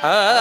Ah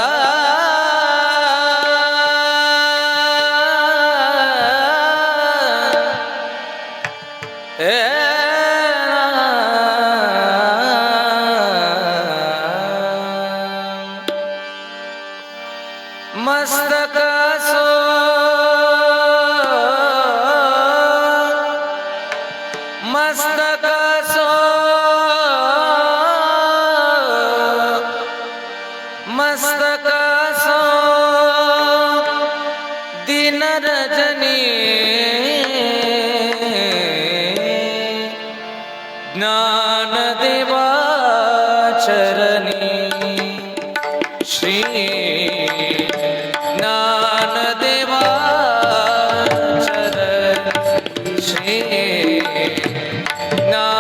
ज्ञान चरणी। श्री ज्ञानदेवा चरण। श्री ज्ञानदेवा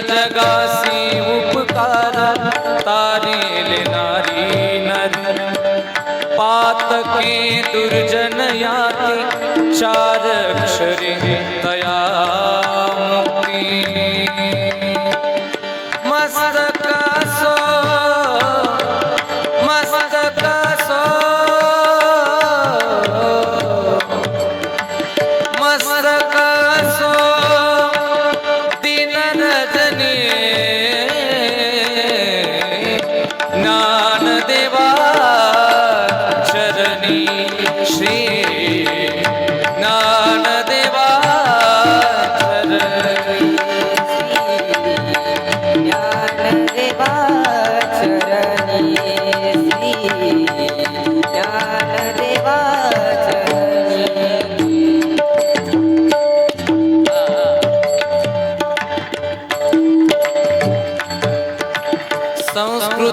जगासी उपकार तारील नारी नर. पातके दुर्जन याती चार अक्षरे तया मुक्ती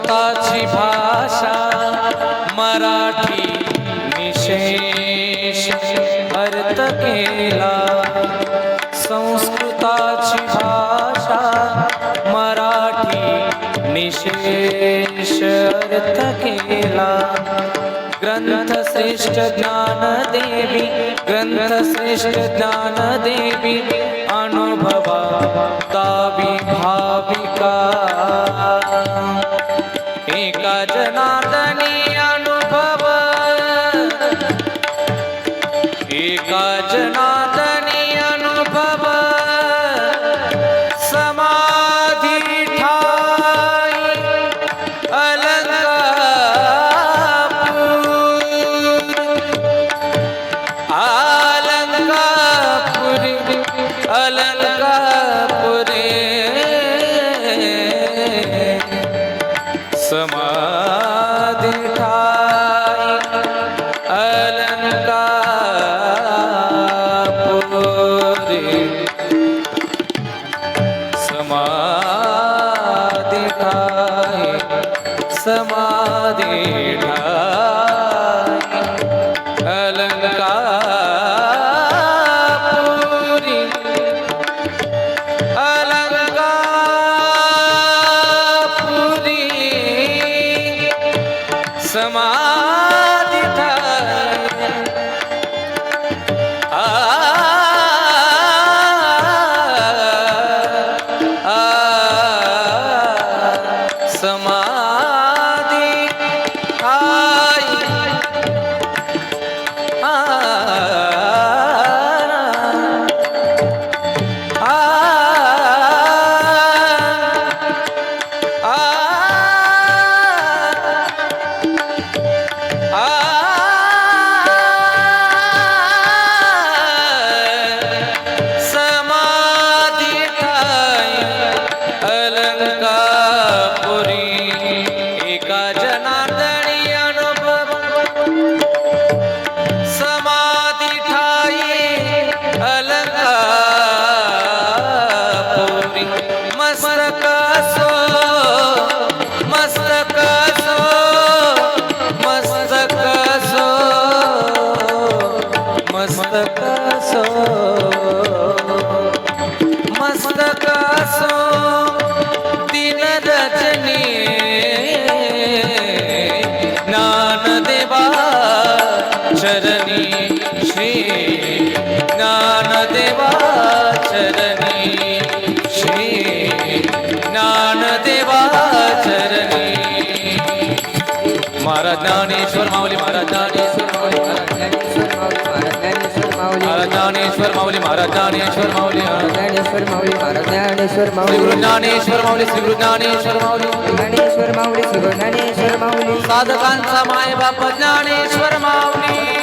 स्वतःची भाषा मराठी निशेष अर्थ केला. संस्कृताची भाषा मराठी निशेष अर्थ केला. ग्रंथश्रेष्ठ ज्ञानदेवी ग्रंथश्रेष्ठ ज्ञानदेवी अनुभवा दावी भाविका एका अनुभव. एका जना സമാധിടായി അലങ്കാരി സമാ अलंकापुरी सो मस्तक सो मस्तक सो मस्तक सो मस्तक सो दिन रजनी। ज्ञानदेवा चरणी चरणी श्री। महाराज ज्ञानेश्वर माऊली महाराज ज्ञानेश्वर माऊली महाराज ज्ञानेश्वर माऊली. महाराज ज्ञानेश्वर माऊली महाराज ज्ञानेश्वर माऊली. महाराज ज्ञानेश्वर माऊली महाराज ज्ञानेश्वर श्री माऊली. गुरु ज्ञानेश्वर माऊली श्री गुरु ज्ञानेश्वर माऊली. ज्ञानेश्वर माऊली श्री गुरु ज्ञानेश्वर माऊली. साधकांचा माय बाप ज्ञानेश्वर माऊली.